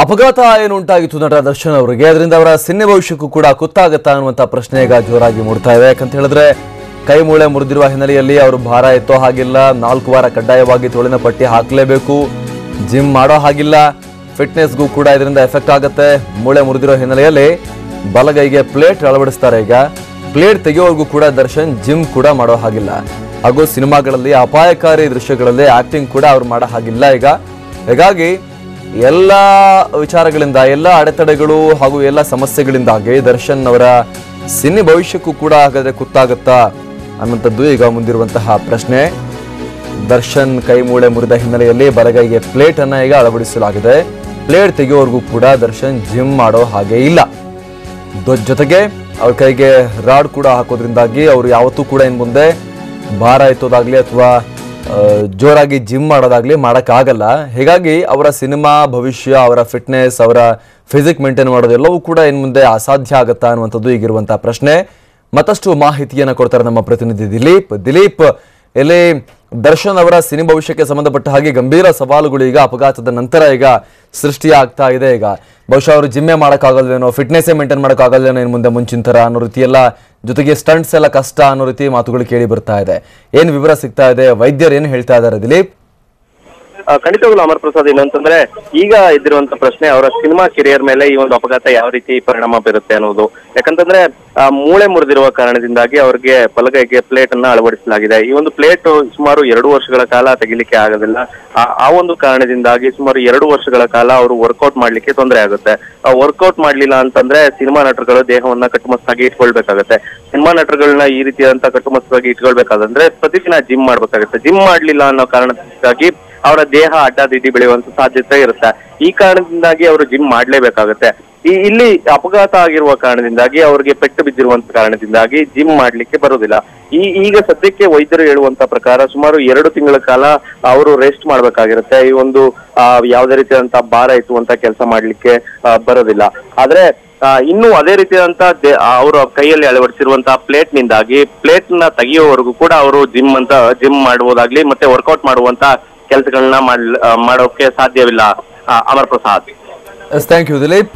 ಅಪಘಾತ ಏನು ಉಂಟಾಗಿತ್ತು ನಟ ದರ್ಶನ್ ಅವರಿಗೆ? ಅದರಿಂದ ಅವರ ಸಿನಿ ಭವಿಷ್ಯಕ್ಕೂ ಕೂಡ ಕುತ್ತಾಗತ್ತಾ ಅನ್ನುವಂಥ ಪ್ರಶ್ನೆ ಈಗ ಜೋರಾಗಿ ಮೂಡ್ತಾ ಇದೆ. ಯಾಕಂತ ಹೇಳಿದ್ರೆ, ಕೈ ಮೂಳೆ ಮುರಿದಿರುವ ಹಿನ್ನೆಲೆಯಲ್ಲಿ ಅವರು ಭಾರ ಎತ್ತೋ ಹಾಗಿಲ್ಲ. ನಾಲ್ಕು ವಾರ ಕಡ್ಡಾಯವಾಗಿ ತೋಳಿನ ಪಟ್ಟಿ ಹಾಕಲೇಬೇಕು. ಜಿಮ್ ಮಾಡೋ ಹಾಗಿಲ್ಲ. ಫಿಟ್ನೆಸ್ಗೂ ಕೂಡ ಇದರಿಂದ ಎಫೆಕ್ಟ್ ಆಗುತ್ತೆ. ಮೂಳೆ ಮುರಿದಿರೋ ಹಿನ್ನೆಲೆಯಲ್ಲಿ ಬಲಗೈಗೆ ಪ್ಲೇಟ್ ಅಳವಡಿಸ್ತಾರೆ ಈಗ. ಪ್ಲೇಟ್ ತೆಗೆಯೋವರೆಗೂ ಕೂಡ ದರ್ಶನ್ ಜಿಮ್ ಕೂಡ ಮಾಡೋ ಹಾಗಿಲ್ಲ. ಹಾಗೂ ಸಿನಿಮಾಗಳಲ್ಲಿ ಅಪಾಯಕಾರಿ ದೃಶ್ಯಗಳಲ್ಲಿ ಆಕ್ಟಿಂಗ್ ಕೂಡ ಅವ್ರು ಮಾಡೋ ಹಾಗಿಲ್ಲ ಈಗ. ಹೀಗಾಗಿ ಎಲ್ಲ ವಿಚಾರಗಳಿಂದ, ಎಲ್ಲ ಅಡೆತಡೆಗಳು ಹಾಗೂ ಎಲ್ಲ ಸಮಸ್ಯೆಗಳಿಂದಾಗಿ ದರ್ಶನ್ ಅವರ ಸಿನಿ ಭವಿಷ್ಯಕ್ಕೂ ಕೂಡ ಹಾಗಾದರೆ ಕುತ್ತಾಗುತ್ತಾ ಅನ್ನುವಂಥದ್ದು ಈಗ ಮುಂದಿರುವಂತಹ ಪ್ರಶ್ನೆ. ದರ್ಶನ್ ಕೈ ಮೂಳೆ ಮುರಿದ ಹಿನ್ನೆಲೆಯಲ್ಲಿ ಬಲಗೈಗೆ ಪ್ಲೇಟ್ ಅನ್ನ ಈಗ ಅಳವಡಿಸಲಾಗಿದೆ. ಪ್ಲೇಟ್ ತೆಗೆಯೋವರೆಗೂ ಕೂಡ ದರ್ಶನ್ ಜಿಮ್ ಮಾಡೋ ಹಾಗೆ ಇಲ್ಲ. ಜೊತೆಗೆ ಅವ್ರ ಕೈಗೆ ರಾಡ್ ಕೂಡ ಹಾಕೋದ್ರಿಂದಾಗಿ ಅವರು ಯಾವತ್ತೂ ಕೂಡ ಇನ್ನು ಮುಂದೆ ಭಾರ ಎತ್ತೋದಾಗ್ಲಿ ಅಥವಾ ಜೋರಾಗಿ ಜಿಮ್ ಮಾಡೋದಾಗ್ಲಿ ಮಾಡೋಕ್ಕಾಗಲ್ಲ. ಹೀಗಾಗಿ ಅವರ ಸಿನಿಮಾ, ಭವಿಷ್ಯ, ಅವರ ಫಿಟ್ನೆಸ್, ಅವರ ಫಿಸಿಕ್ ಮೇಂಟೈನ್ ಮಾಡೋದೆಲ್ಲವೂ ಕೂಡ ಇನ್ನು ಮುಂದೆ ಅಸಾಧ್ಯ ಆಗುತ್ತಾ ಅನ್ನುವಂಥದ್ದು ಈಗಿರುವಂತಹ ಪ್ರಶ್ನೆ. ಮತ್ತಷ್ಟು ಮಾಹಿತಿಯನ್ನು ಕೊಡ್ತಾರೆ ನಮ್ಮ ಪ್ರತಿನಿಧಿ ದಿಲೀಪ್. ದಿಲೀಪ್ ಇಲ್ಲಿ ದರ್ಶನ್ ಅವರ ಸಿನಿ ಭವಿಷ್ಯಕ್ಕೆ ಸಂಬಂಧಪಟ್ಟ ಹಾಗೆ ಗಂಭೀರ ಸವಾಲುಗಳು ಈಗ ಅಪಘಾತದ ನಂತರ ಈಗ ಸೃಷ್ಟಿಯಾಗ್ತಾ ಇದೆ. ಈಗ ಬಹುಶಃ ಅವರು ಜಿಮ್ಮೆ ಮಾಡೋಕ್ಕಾಗಲ್ವೇನೋ ಫಿಟ್ನೆಸ್ಸೇ ಮೇಂಟೈನ್ ಮಾಡೋಕ್ಕಾಗಲ್ವೇನೋ ಇನ್ನು ಮುಂದೆ ಮುಂಚಿನ ಥರ ಅನ್ನೋ ರೀತಿ ಎಲ್ಲ ಜೊತೆಗೆ ಸ್ಟಂಟ್ಸ್ ಎಲ್ಲ ಕಷ್ಟ ಅನ್ನೋ ರೀತಿ ಮಾತುಗಳು ಕೇಳಿ ಬರ್ತಾ ಇದೆ. ಏನು ವಿವರ ಸಿಗ್ತಾ ಇದೆ? ವೈದ್ಯರು ಏನು ಹೇಳ್ತಾ ಇದ್ದಾರೆ? ದಿಲೀಪ್? ಖಂಡಿತವಾಗ್ಲೂ ಅಮರ್ ಪ್ರಸಾದ್ ಏನಂತಂದ್ರೆ ಈಗ ಇದ್ದಿರುವಂತ ಪ್ರಶ್ನೆ, ಅವರ ಸಿನಿಮಾ ಕೆರಿಯರ್ ಮೇಲೆ ಈ ಒಂದು ಅಪಘಾತ ಯಾವ ರೀತಿ ಪರಿಣಾಮ ಬೀರುತ್ತೆ ಅನ್ನೋದು. ಯಾಕಂತಂದ್ರೆ ಮೂಳೆ ಮುರಿದಿರುವ ಕಾರಣದಿಂದಾಗಿ ಅವ್ರಿಗೆ ಪಲಗೈಗೆ ಪ್ಲೇಟ್ ಅನ್ನ ಅಳವಡಿಸಲಾಗಿದೆ. ಈ ಒಂದು ಪ್ಲೇಟ್ ಸುಮಾರು ಎರಡು ವರ್ಷಗಳ ಕಾಲ ತೆಗಿಲಿಕ್ಕೆ ಆಗೋದಿಲ್ಲ. ಆ- ಒಂದು ಕಾರಣದಿಂದಾಗಿ ಸುಮಾರು ಎರಡು ವರ್ಷಗಳ ಕಾಲ ಅವರು ವರ್ಕೌಟ್ ಮಾಡ್ಲಿಕ್ಕೆ ತೊಂದರೆ ಆಗುತ್ತೆ. ವರ್ಕೌಟ್ ಮಾಡ್ಲಿಲ್ಲ ಅಂತಂದ್ರೆ ಸಿನಿಮಾ ನಟರುಗಳು ದೇಹವನ್ನ ಕಟ್ಟುಮಸ್ತಾಗಿ ಇಟ್ಕೊಳ್ಬೇಕಾಗತ್ತೆ. ಸಿನಿಮಾ ನಟರುಗಳನ್ನ ಈ ರೀತಿಯಾದಂತ ಕಟ್ಟುಮಸ್ತಾಗಿ ಇಟ್ಕೊಳ್ಬೇಕಾದಂದ್ರೆ ಪ್ರತಿದಿನ ಜಿಮ್ ಮಾಡ್ಬೇಕಾಗತ್ತೆ. ಜಿಮ್ ಮಾಡ್ಲಿಲ್ಲ ಅನ್ನೋ ಕಾರಣದಿಂದಾಗಿ ಅವರ ದೇಹ ಅಡ್ಡದಿಡ್ಡಿ ಬೆಳೆಯುವಂತ ಸಾಧ್ಯತೆ ಇರುತ್ತೆ. ಈ ಕಾರಣದಿಂದಾಗಿ ಅವರು ಜಿಮ್ ಮಾಡ್ಲೇಬೇಕಾಗುತ್ತೆ. ಈ ಇಲ್ಲಿ ಅಪಘಾತ ಆಗಿರುವ ಕಾರಣದಿಂದಾಗಿ ಅವ್ರಿಗೆ ಪೆಟ್ಟು ಬಿದ್ದಿರುವಂತ ಕಾರಣದಿಂದಾಗಿ ಜಿಮ್ ಮಾಡ್ಲಿಕ್ಕೆ ಬರುವುದಿಲ್ಲ. ಈ ಈಗ ಸದ್ಯಕ್ಕೆ ವೈದ್ಯರು ಹೇಳುವಂತ ಪ್ರಕಾರ ಸುಮಾರು ಎರಡು ತಿಂಗಳ ಕಾಲ ಅವರು ರೆಸ್ಟ್ ಮಾಡ್ಬೇಕಾಗಿರುತ್ತೆ. ಈ ಒಂದು ಯಾವುದೇ ರೀತಿಯಾದಂತ ಭಾರ ಎತ್ತುವಂತ ಕೆಲಸ ಮಾಡ್ಲಿಕ್ಕೆ ಬರೋದಿಲ್ಲ ಆದ್ರೆ ಇನ್ನು ಅದೇ ರೀತಿಯಾದಂತ ಅವರು ಅವರ ಕೈಯಲ್ಲಿ ಅಳವಡಿಸಿರುವಂತಹ ಪ್ಲೇಟ್ ನಿಂದಾಗಿ ಪ್ಲೇಟ್ನ ತೆಗೆಯುವವರೆಗೂ ಕೂಡ ಅವರು ಜಿಮ್ ಅಂತ ಜಿಮ್ ಮಾಡುವುದಾಗ್ಲಿ ಮತ್ತೆ ವರ್ಕೌಟ್ ಮಾಡುವಂತ ಕೆಲಸಗಳನ್ನ ಮಾಡೋಕೆ ಸಾಧ್ಯವಿಲ್ಲ Amar Prasad. Thank you Dileep